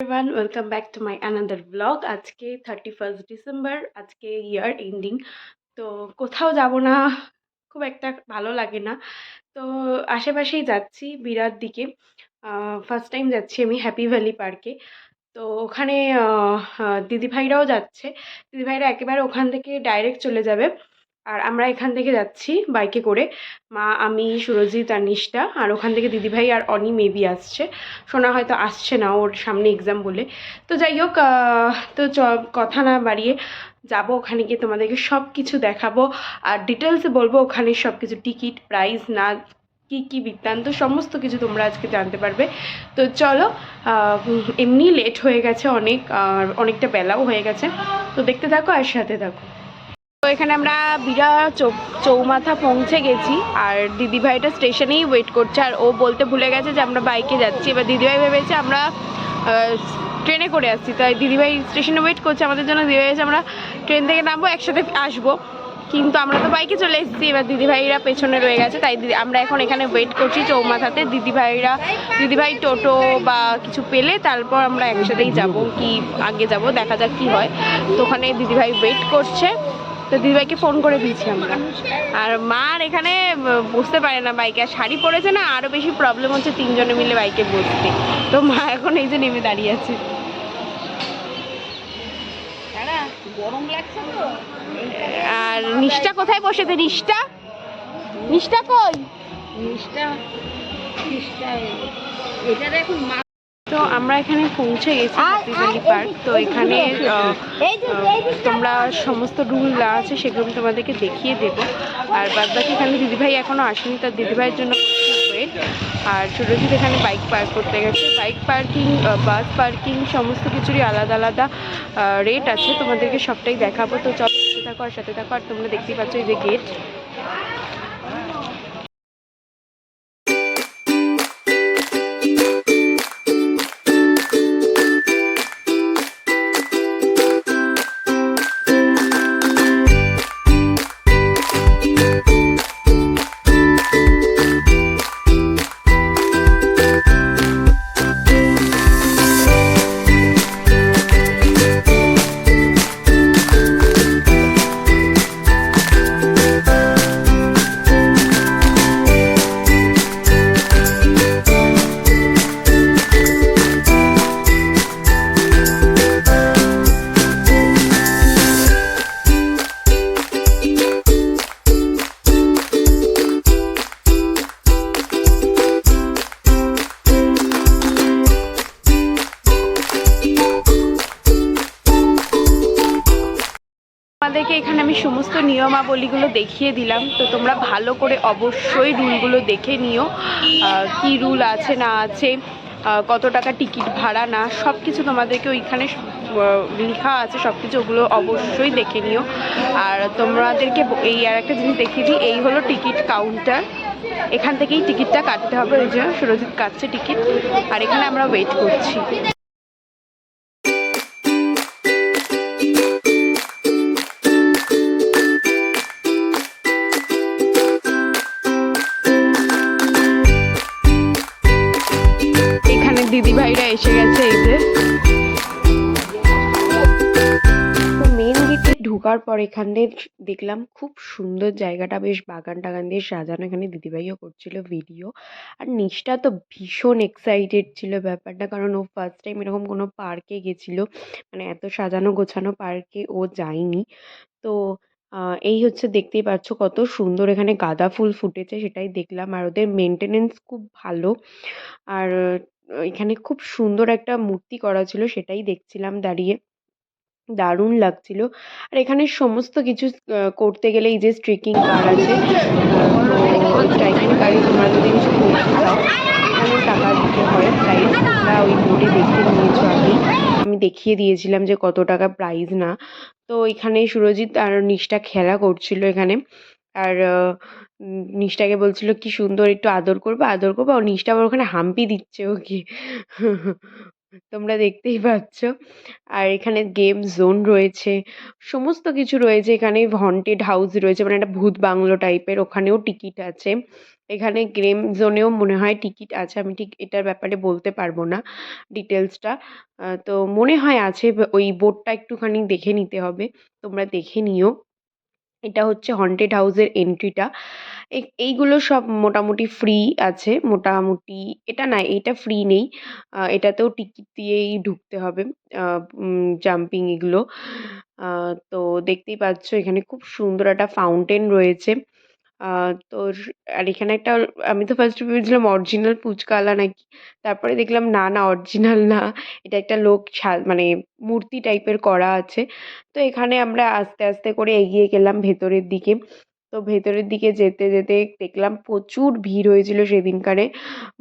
Everyone welcome back to my another blog আজকে thirty first December আজকে year ending তো কোথাও যাব না, খুব একটা ভালো লাগে না। তো আশেপাশেই যাচ্ছি বিরাট দিকে। ফার্স্ট টাইম যাচ্ছি আমি হ্যাপি ভ্যালি পার্কে তো ওখানে দিদিভাইরাও যাচ্ছে। দিদিভাইরা একেবারে ওখান থেকে ডাইরেক্ট চলে যাবে। আর আমরা এখান থেকে যাচ্ছি বাইকে করে। মা, আমি, সুরজিৎ আর নিষ্ঠা আর ওখান থেকে দিদিভাই আর অনি মেবি আসছে। শোনা হয়তো আসছে না ওর সামনে এক্সাম বলে। তো যাই হোক তো চ, কথা না বাড়িয়ে যাব ওখানে গিয়ে তোমাদেরকে সব কিছু দেখাবো। আর ডিটেলসে বলব ওখানে সব কিছু টিকিট প্রাইস না কী কী বৃত্তান্ত, সমস্ত কিছু তোমরা আজকে জানতে পারবে। তো চলো এমনি লেট হয়ে গেছে অনেক, আর অনেকটা বেলাও হয়ে গেছে। তো দেখতে থাকো আর সাথে থাকো। এখানে আমরা বিরা চৌমাথা পৌঁছে গেছি, আর দিদিভাইটা স্টেশনেই ওয়েট করছে, আর ও বলতে ভুলে গেছে যে আমরা বাইকে যাচ্ছি। এবার দিদিভাই ভেবেছে আমরা ট্রেনে করে আসছি। তাই দিদিভাই স্টেশনে ওয়েট করছে আমাদের জন্য। দিদিভাই ভেবেছে আমরা ট্রেন থেকে নামবো, একসাথে আসব। কিন্তু আমরা তো বাইকে চলে এসেছি। এবার দিদিভাইরা পেছনে রয়ে গেছে। তাই দিদি আমরা এখন এখানে ওয়েট করছি চৌমাথাতে। দিদিভাইরা দিদিভাই টোটো বা কিছু পেলে তারপর আমরা একসাথেই যাব, কি আগে যাব, দেখা যাক কি হয়। তো ওখানে দিদিভাই ওয়েট করছে। তো দিদিভাইকে ফোন করে দিয়েছি আমরা। আর মার এখানে বসতে পারে না বাইকে। আর শাড়ি পরেছে না আরও বেশি প্রবলেম হচ্ছে তিনজনে মিলে বাইকে বসতে। তো মা এখন এই যে নেমে দাঁড়িয়ে আছে। আর নিষ্ঠা কোথায় বসেছে? নিষ্ঠা নিষ্ঠা কই? জিনিসটা জিনিসটা এটা দেখুন মা তো আমরা এখানে পৌঁছে গেছি ভ্যালি পার্ক। তো এখানে তোমরা সমস্ত রুল আছে সেগুলো আমি তোমাদেরকে দেখিয়ে দেবো। আর বাদ বাকি এখানে দিদিভাই এখনও আসেনি তার দিদিভাইয়ের জন্য আর সুরজিৎ এখানে বাইক পার্ক করতে গেছে। বাইক পার্কিং বাস পার্কিং সমস্ত কিছুরই আলাদা আলাদা রেট আছে। তোমাদেরকে সবটাই দেখাবো। তো চলো সাথে থাকো আর সাথে থাকো। আর তোমরা দেখতেই পাচ্ছ এই যে গেট দেখিয়ে দিলাম। তো তোমরা ভালো করে অবশ্যই রুলগুলো দেখে নিও কি রুল আছে না আছে কত টাকা টিকিট ভাড়া না সব কিছু তোমাদেরকে ওইখানে লেখা আছে সব কিছু ওগুলো অবশ্যই দেখে নিও। আর তোমাদেরকে এই আর একটা জিনিস দেখিয়ে দিই, এই হলো টিকিট কাউন্টার। এখান থেকেই টিকিটটা কাটতে হবে, ওই যে সুরজিৎ কাটছে টিকিট। আর এখানে আমরা ওয়েট করছি। দিদি ভাইরা এসে গেছে এই যে। মেন গেটে ঢোকার পর এখানে দেখলাম খুব সুন্দর জায়গাটা, বেশ বাগান টাগান দিয়ে সাজানো। এখানে দিদিভাইও করছিল ভিডিও আর নিষ্ঠা তো ভীষণ এক্সাইটেড ছিল ব্যাপারটা, কারণ ও ফার্স্ট টাইম এরকম কোনো পার্কে গেছিল। মানে এত সাজানো গোছানো পার্কে ও যায়নি। তো এই হচ্ছে দেখতেই পাচ্ছ কত সুন্দর এখানে গাঁদা ফুল ফুটেছে সেটাই দেখলাম। আর ওদের মেনটেনেন্স খুব ভালো। আর এখানে খুব সুন্দর একটা মূর্তি করা ছিল, সেটাই দেখছিলাম দাঁড়িয়ে। দারুণ লাগছিল। আর এখানে সমস্ত কিছু করতে গেলে এই যে স্ট্রেকিং কার আছে তোমরা যদি কিছু এখানে টাকা দিতে হয়। প্রাইস ওই বোর্ডে দেখে নিয়েছো আগেই। আমি দেখিয়ে দিয়েছিলাম যে কত টাকা প্রাইস না। তো এখানে সুরজিৎ আর নিষ্ঠা খেলা করছিল এখানে। আর নিষ্ঠাকে বলছিল, কি সুন্দর, একটু আদর করব আদর করব? আর নিষ্ঠা আবার ওখানে হাম্পি দিচ্ছে ওকে। তোমরা দেখতেই পাচ্ছ। আর এখানে গেম জোন রয়েছে। সমস্ত কিছু রয়েছে এখানে হন্টেড হাউস রয়েছে মানে একটা ভূত বাংলো টাইপের ওখানেও টিকিট আছে। এখানে গেম জোনেও মনে হয় টিকিট আছে, আমি ঠিক এটার ব্যাপারে বলতে পারব না ডিটেলসটা তো মনে হয় আছে, ওই বোর্ডটা একটুখানি দেখে নিতে হবে, তোমরা দেখে নিও। এটা হচ্ছে হন্টেড হাউসের এন্ট্রিটা এইগুলো সব মোটামুটি ফ্রি আছে, মোটামুটি এটা না, এটা ফ্রি নেই। এটাতেও টিকিট দিয়েই ঢুকতে হবে জাম্পিং এগুলো। তো দেখতেই পাচ্ছ এখানে খুব সুন্দর একটা ফাউন্টেন রয়েছে। তো আর এখানে একটা, আমি তো ফার্স্টে ভেবেছিলাম অরিজিনাল ফুচকাওয়ালা নাকি, তারপরে দেখলাম না না অরিজিনাল না, এটা একটা লোক মানে মূর্তি টাইপের করা আছে। তো এখানে আমরা আস্তে আস্তে করে এগিয়ে গেলাম ভেতরের দিকে। তো ভেতরের দিকে যেতে যেতে দেখলাম প্রচুর ভিড় হয়েছিল সেদিনকারে,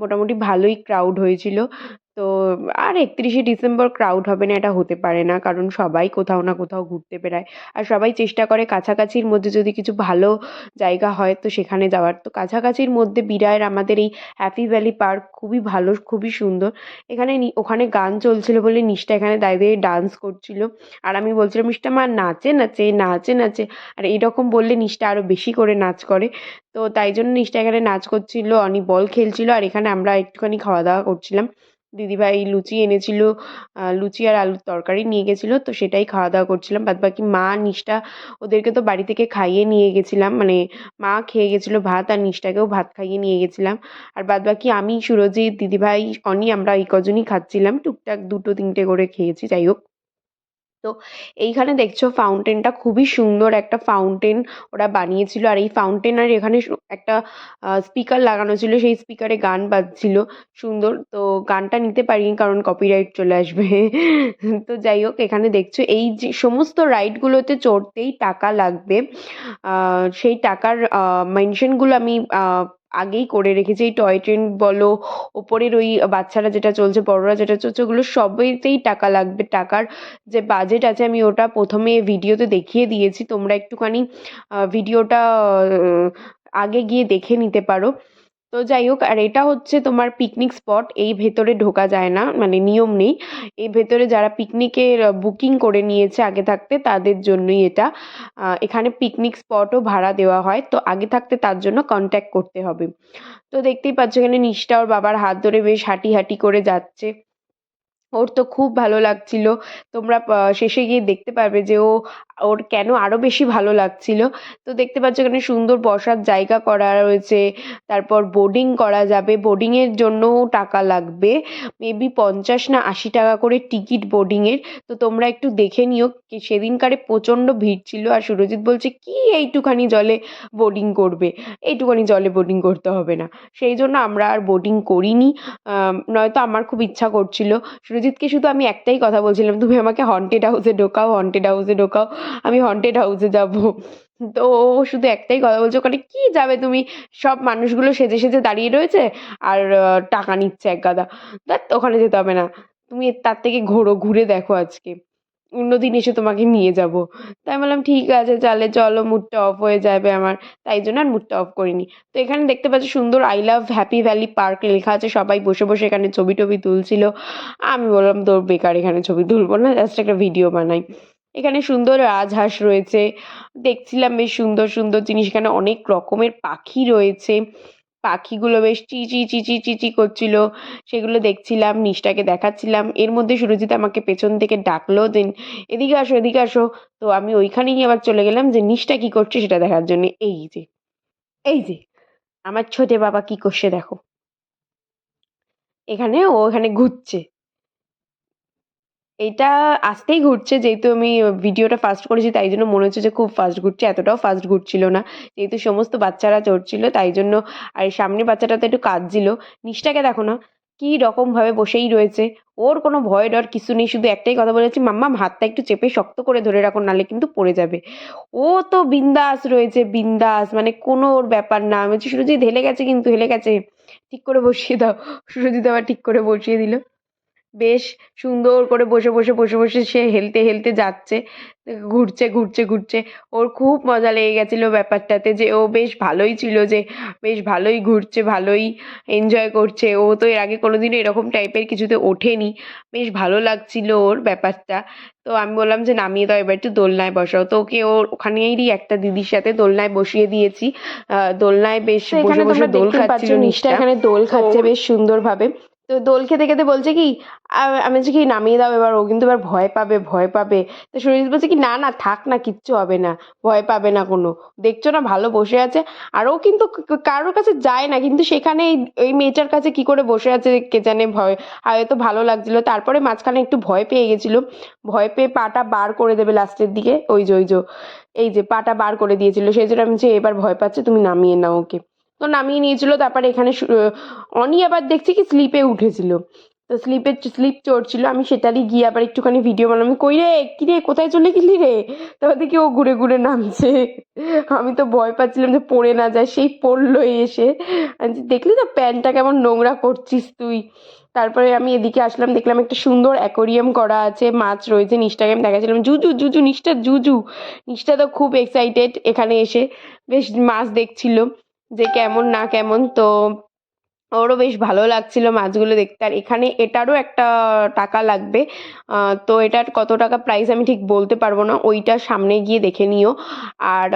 মোটামুটি ভালোই ক্রাউড হয়েছিল। তো আর একত্রিশে ডিসেম্বর ক্রাউড হবে না, এটা হতে পারে না, কারণ সবাই কোথাও না কোথাও ঘুরতে বেড়ায়। আর সবাই চেষ্টা করে কাছাকাছির মধ্যে যদি কিছু ভালো জায়গা হয়, তো সেখানে যাওয়ার। তো কাছাকাছির মধ্যে বিরায়ের আমাদের এই হ্যাপি ভ্যালি পার্ক খুবই ভালো, খুবই সুন্দর। এখানে ওখানে গান চলছিল বলে নিশটা এখানে দাঁড়িয়ে ডান্স করছিল। আর আমি বলছিলাম নিশটা মা, নাচে নাচে নাচে নাচে। আর এরকম বললে নিশটা আরও বেশি করে নাচ করে। তো তাই জন্য নিশটা এখানে নাচ করছিল, অনি বল খেলছিল। আর এখানে আমরা একটুখানি খাওয়া দাওয়া করছিলাম। দিদিভাই লুচি এনেছিল লুচি আর আলুর তরকারি নিয়ে গেছিল, তো সেটাই খাওয়া দাওয়া করছিলাম। বাদ বাকি মা, নিষ্ঠা, ওদেরকে তো বাড়ি থেকে খাইয়ে নিয়ে গেছিলাম। মানে মা খেয়ে গেছিল ভাত আর নিষ্ঠাকেও ভাত খাইয়ে নিয়ে গেছিলাম। আর বাদ বাকি আমি, সুরজিৎ, দিদিভাই, অনি আমরা এই কজনই খাচ্ছিলাম। টুকটাক দুটো তিনটে করে খেয়েছি, যাই হোক। তো এইখানে দেখছ ফাউন্টেনটা খুবই সুন্দর একটা ফাউন্টেন ওরা বানিয়েছিল। আর এই ফাউন্টেনের এখানে সু- একটা স্পিকার লাগানো ছিল, সেই স্পিকারে গান বাজছিল। সুন্দর। তো গানটা নিতে পারিনি কারণ কপিরাইট চলে আসবে। তো যাই হোক, এখানে দেখছ এই যে সমস্ত রাইডগুলোতে চড়তেই টাকা লাগবে। সেই টাকার মেনশনগুলো আমি আগেই করে রেখেছে। এই টয় ট্রেন বলো, ওপরের ওই বাচ্চারা যেটা চলছে, বড়রা যেটা চলছে, ওগুলো সবেতেই টাকা লাগবে। টাকার যে বাজেট আছে, আমি ওটা প্রথমে ভিডিওতে দেখিয়ে দিয়েছি। তোমরা একটুখানি ভিডিওটা আগে গিয়ে দেখে নিতে পারো। তো যাই হোক, আর এটা হচ্ছে তোমার পিকনিক স্পট এই ভেতরে ঢোকা যায় না মানে নিয়ম নেই। এই ভেতরে যারা পিকনিকের বুকিং করে নিয়েছে আগে থাকতে, তাদের জন্যই এটা। এখানে পিকনিক স্পটও ভাড়া দেওয়া হয়, তো আগে থাকতে তার জন্য কন্ট্যাক্ট করতে হবে। তো দেখতেই পাচ্ছ এখানে নিশটা ওর বাবার হাত ধরে বেশ হাঁটি হাঁটি করে যাচ্ছে। ওর তো খুব ভালো লাগছিল। তোমরা শেষে গিয়ে দেখতে পারবে যে ও ওর কেন আরও বেশি ভালো লাগছিল? তো দেখতে পাচ্ছ এখানে সুন্দর বসার জায়গা করা রয়েছে। তারপর বোর্ডিং করা যাবে। বোর্ডিং এর জন্যও টাকা লাগবে। মেবি পঞ্চাশ না আশি টাকা করে টিকিট বোর্ডিং এর। তো তোমরা একটু দেখে নিও সেদিনকারে প্রচণ্ড ভিড় ছিল আর সুরজিৎ বলছে, কি এইটুখানি জলে বোর্ডিং করবে? এইটুখানি জলে বোর্ডিং করতে হবে না। সেই জন্য আমরা আর বোর্ডিং করিনি। নয়তো আমার খুব ইচ্ছা করছিল। সুরজিৎকে শুধু আমি একটাই কথা বলছিলাম, তুমি আমাকে হন্টেড হাউসে ঢোকাও হন্টেড হাউসে ঢোকাও। আমি হন্টেড হাউসে যাব। তো ও শুধু একটাই কথা বলছে, ওখানে, কি যাবে তুমি? সব মানুষগুলো সেজে সেজে দাঁড়িয়ে রয়েছে আর টাকা নিচ্ছে এক গাদা। ধ্যাৎ ওখানে যেতে হবে না। তুমি তার থেকে ঘোরো, ঘুরে দেখো আজকে। অন্যদিন এসে তোমাকে নিয়ে যাব। তাই বললাম, ঠিক আছে, তাহলে চলো মুডটা অফ হয়ে যাবে আমার। তাই জন্য আর মুডটা অফ করিনি। তো এখানে দেখতে পাচ্ছ সুন্দর I love Happy Valley Park লেখা আছে। সবাই বসে বসে এখানে ছবি টবি তুলছিল। আমি বললাম, তোর বেকার এখানে ছবি তুলবো না জাস্ট একটা ভিডিও বানাই। এখানে সুন্দর রাজহাঁস রয়েছে। দেখছিলাম বেশ সুন্দর সুন্দর জিনিস। এখানে অনেক রকমের পাখি রয়েছে। পাখিগুলো বেশ চি চি চি চি চি চি করছিল। সেগুলো দেখছিলাম, নিশটাকে দেখাচ্ছিলাম। এর মধ্যে সুরজিৎ আমাকে পেছন থেকে ডাকলো যে, এদিকে আসো এদিকে আসো। তো আমি ওইখানেই আবার চলে গেলাম যে, নিশটা কি করছে সেটা দেখার জন্য। এই যে এই যে, আমার ছোটে বাবা কি করছে দেখো। এখানে ও এখানে ঘুরছে। এটা আস্তেই ঘুরছে, যেহেতু আমি ভিডিওটা ফাস্ট করেছি, তাই জন্য মনে হচ্ছে যে খুব ফাস্ট ঘুরছে, এতটাও ফাস্ট ঘুরছিল না। যেহেতু সমস্ত বাচ্চারা চড়ছিল, তাই জন্য আর এই সামনের বাচ্চাটা তো একটু কাঁদছিল। নিশটাকে দেখো না, কি রকম ভাবে বসেই রয়েছে। ওর কোনো ভয় ডর কিছু নেই, শুধু একটাই কথা বলেছি মাম্মাম হাতটা একটু চেপে শক্ত করে ধরে রাখো, নালে কিন্তু পড়ে যাবে। ও তো বিন্দাস রয়েছে, বিন্দাস মানে কোনো ওর ব্যাপার না। আমি বলছি, সুরজিৎ হেলে গেছে কিন্তু, হেলে গেছে। ঠিক করে বসিয়ে দাও। সুরজিৎ আবার ঠিক করে বসিয়ে দিল। বেশ সুন্দর করে বসে বসে বসে বসে সে হেলতে হেলতে যাচ্ছে ঘুরছে ঘুরছে ঘুরছে। ওর খুব মজা লেগে গেছিল ব্যাপারটাতে যে ও বেশ ভালোই ছিল যে বেশ ভালোই ঘুরছে ভালোই এনজয় করছে। ও তো এর আগে কোনোদিনও এরকম টাইপের কিছুতে ওঠেনি। বেশ ভালো লাগছিল ওর ব্যাপারটা। তো আমি বললাম যে নামিয়ে দাও এবার একটু দোলনায় বসাও। তো ওকে ওর ওখানেরই একটা দিদির সাথে দোলনায় বসিয়ে দিয়েছি। আহ, দোলনায় বেশ বসে বসে দোল খাচ্ছিল নিষ্ঠা এখানে দোল খাচ্ছে বেশ সুন্দরভাবে। তো দোল খেতে খেতে বলছে কি আমি বলছি কি, নামিয়ে দাও এবার, ও কিন্তু এবার ভয় পাবে ভয় পাবে। তো সুরজিৎ বলছে কি, না না, থাক না, কিচ্ছু হবে না, ভয় পাবে না কোনো। দেখছ না, ভালো বসে আছে। আর ও কিন্তু কারোর কাছে যায় না, কিন্তু সেখানে এই মেয়েটার কাছে কি করে বসে আছে, কে জানে ভয়। হয়তো ভালো লাগছিল। তারপরে মাঝখানে একটু ভয় পেয়ে গেছিল। ভয় পেয়ে পাটা বার করে দেবে লাস্টের দিকে, ওই যে ওই যে, এই যে, পাটা বার করে দিয়েছিল। সেই জন্য আমি যে এবার ভয় পাচ্ছে, তুমি নামিয়ে নাও ওকে। তো নামিয়ে নিয়েছিল, তারপরে এখানে অনি আবার দেখছি কি স্লিপে উঠেছিল। তো স্লিপে স্লিপ চড়ছিল, আমি সেটারই গিয়ে আবার একটুখানি ভিডিও বানালাম। কই রে কি রে কোথায় চলে গেলি রে? তারপর দেখি ও ঘুরে ঘুরে নামছে। আমি তো ভয় পাচ্ছিলাম যে পড়ে না যায়, সেই পড়ল এসে। দেখলি তো প্যান্টটা কেমন নোংরা করছিস তুই? তারপরে আমি এদিকে আসলাম, দেখলাম একটা সুন্দর অ্যাকোরিয়াম করা আছে, মাছ রয়েছে নিষ্ঠাকে আমি দেখাচ্ছিলাম। জুজু জুজু নিষ্ঠা জুজু। নিষ্ঠা তো খুব এক্সাইটেড এখানে এসে। বেশ মাছ দেখছিল। যে কেমন না কেমন তো ওরও বেশ ভালো লাগছিল মাছগুলো দেখতে। আর এখানে এটারও একটা টাকা লাগবে। তো এটার কত টাকা প্রাইস আমি ঠিক বলতে পারব না। ওইটা সামনে গিয়ে দেখে নিও। আর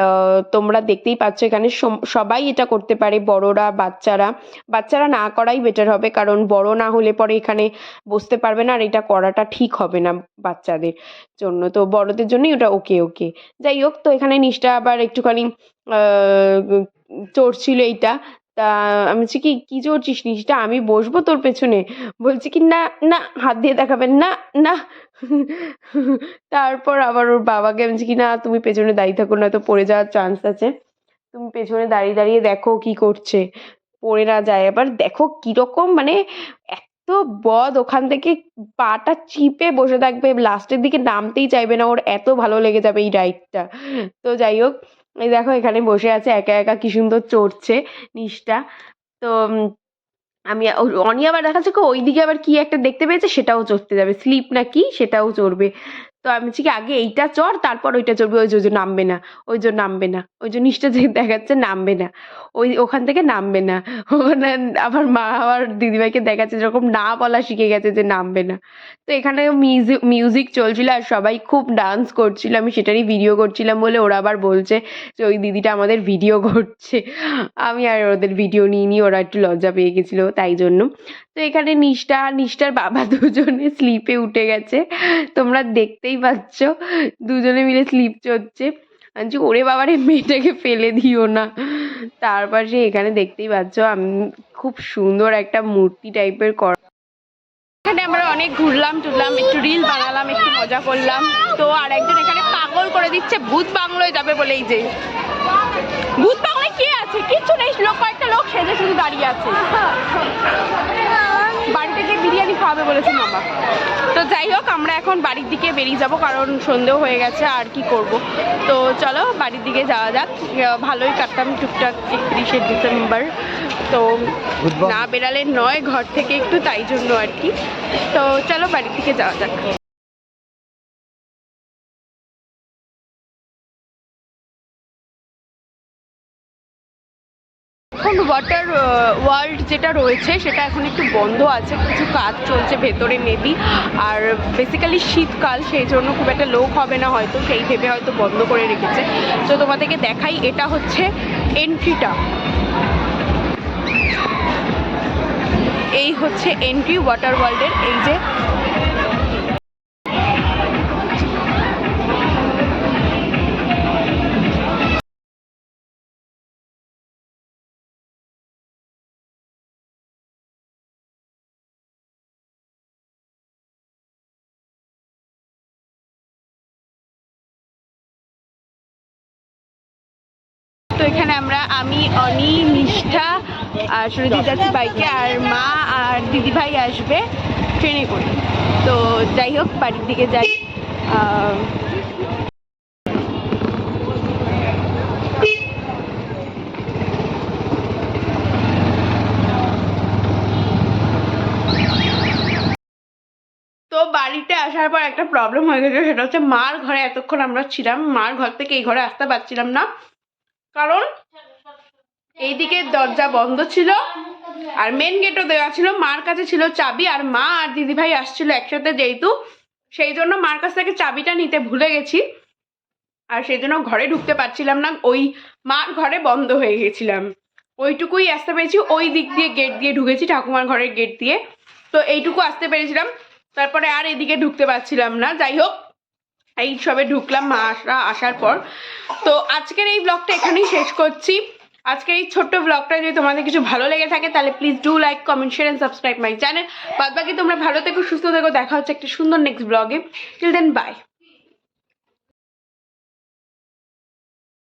তোমরা দেখতেই পাচ্ছ এখানে সবাই এটা করতে পারে, বড়রা, বাচ্চারা। বাচ্চারা না করাই বেটার হবে, কারণ বড় না হলে পরে এখানে বসতে পারবে না, আর এটা করাটা ঠিক হবে না বাচ্চাদের জন্য। তো বড়দের জন্যই ওটা ওকে ওকে যাই হোক, তো এখানে নিষ্ঠা আবার একটুখানি চড়ছিল এইটা। তা আমি বলছি, কি কি চড়ছিস নিষ্ঠা আমি বসবো তোর পেছনে? বলছে কি, না না, হাত দিয়ে দেখাবেন, না না। তারপর আবার ওর বাবাকে বলছি কি, না, তুমি পেছনে দাঁড়িয়ে থাকো না তো পড়ে যাওয়ার চান্স আছে। তুমি পেছনে দাঁড়িয়ে দাঁড়িয়ে দেখো কি করছে। পড়ে না যায়। আবার দেখো কীরকম মানে এত বদ, ওখান থেকে পাটা চিপে বসে থাকবে। লাস্টের দিকে নামতেই চাইবে না, ওর এত ভালো লেগে যাবে এই রাইডটা তো যাই হোক এই দেখো, এখানে বসে আছে, একা একা কি সুন্দর চড়ছে নিচটা। তো আমি অনি আবার দেখাচ্ছে, কি, ওইদিকে আবার কি একটা দেখতে পেয়েছে, সেটাও চড়তে যাবে। স্লিপ না কি, সেটাও চড়বে। তো আমি বলছি কি, আগে এইটা চড়, তারপর ওইটা চড়বে। ওই যে ওই যে নামবে না, ওই যে নামবে না, ওই যে নিষ্ঠা যে দেখাচ্ছে নামবে না, ওই ওখান থেকে নামবে না। ওখানে আবার মা আবার দিদিভাইকে দেখাচ্ছে যেরকম না বলা শিখে গেছে যে নামবে না। তো এখানে মিউজিক মিউজিক চলছিল আর সবাই খুব ডান্স করছিল। আমি সেটারই ভিডিও করছিলাম বলে ওরা আবার বলছে যে, ওই দিদিটা আমাদের ভিডিও করছে। আমি আর ওদের ভিডিও নিয়ে ওরা একটু লজ্জা পেয়ে গেছিল তাই জন্য। তো এখানে নিষ্ঠা, নিষ্ঠার বাবা দুজনে স্লিপে উঠে গেছে। তোমরা দেখতেই পাচ্ছ। দুজনে মিলে স্লিপ চড়ছে। বলছি, ওরে বাবারে মেয়েটাকে ফেলে দিও না। তারপর সে এখানে দেখতেই পাচ্ছ আমি খুব সুন্দর একটা মূর্তি টাইপের করা এখানে আমরা অনেক ঘুরলাম টুরলাম একটু রিল বানালাম একটু মজা করলাম। তো আর একজন এখানে পাগল করে দিচ্ছে ভূত বাংলোয় যাবে বলে এই যে। ভূত বাংলায় কে আছে? কিচ্ছু নেই লোক কয়েকটা লোক সেজে শুধু দাঁড়িয়ে আছে। বাড়িতে খাওয়াবে বলেছে মামা। তো যাই হোক আমরা এখন বাড়ির দিকে বেরিয়ে যাব কারণ সন্ধেও হয়ে গেছে আর কি করব? তো চলো বাড়ির দিকে যাওয়া যাক। ভালোই কাটতাম টুকটাক একত্রিশে ডিসেম্বর। তো না বেরালে নয় ঘর থেকে একটু তাই জন্য আর কি। তো চলো বাড়ির দিকে যাওয়া যাক। ওয়াটার ওয়ার্ল্ড যেটা রয়েছে, সেটা এখন একটু বন্ধ আছে, কিছু কাজ চলছে ভেতরে মেবি আর বেসিক্যালি শীতকাল, সেই জন্য খুব একটা লোক হবে না হয়তো, সেই ভেবে হয়তো বন্ধ করে রেখেছে। তো তোমাদেরকে দেখাই, এটা হচ্ছে এন্ট্রিটা এই হচ্ছে এন্ট্রি ওয়াটার ওয়ার্ল্ডের এই যে তো এখানে আমরা আমি অনি নিষ্ঠা আর সুরজিৎ যাচ্ছি বাইকে আর মা আর দিদিভাই আসবে ট্রেনে করে। তো যাই হোক বাড়ির দিকে যাই। বাড়িতে আসার পর একটা প্রবলেম হয়ে গেছে সেটা হচ্ছে মার ঘরে এতক্ষণ আমরা ছিলাম। মার ঘর থেকে এই ঘরে আসতে পারছিলাম না। কারণ এইদিকে দরজা বন্ধ ছিল আর মেন গেটও দেওয়া ছিল। মার কাছে ছিল চাবি আর মা আর দিদিভাই আসছিল একসাথে যেহেতু। সেই জন্য মার কাছ থেকে চাবিটা নিতে ভুলে গেছি। আর সেই জন্য ঘরে ঢুকতে পারছিলাম না। ওই মার ঘরে বন্ধ হয়ে গেছিলাম। ওইটুকুই আসতে পেরেছি। ওই দিক দিয়ে গেট দিয়ে ঢুকেছি, ঠাকুমার ঘরের গেট দিয়ে। তো এইটুকু আসতে পেরেছিলাম। তারপরে আর এদিকে ঢুকতে পারছিলাম না। যাই হোক এই সবে ঢুকলাম মা আসা আসার পর। তো আজকের এই ব্লগটা এখানেই শেষ করছি। আজকের এই ছোট্ট ব্লগটা যদি তোমাদের কিছু ভালো লেগে থাকে, তাহলে please do like comment share and subscribe my channel বাদ বাকি তোমরা ভালো থেকো, সুস্থ থেকো, দেখা হচ্ছে একটা সুন্দর নেক্সট ব্লগে টিল দেন বাই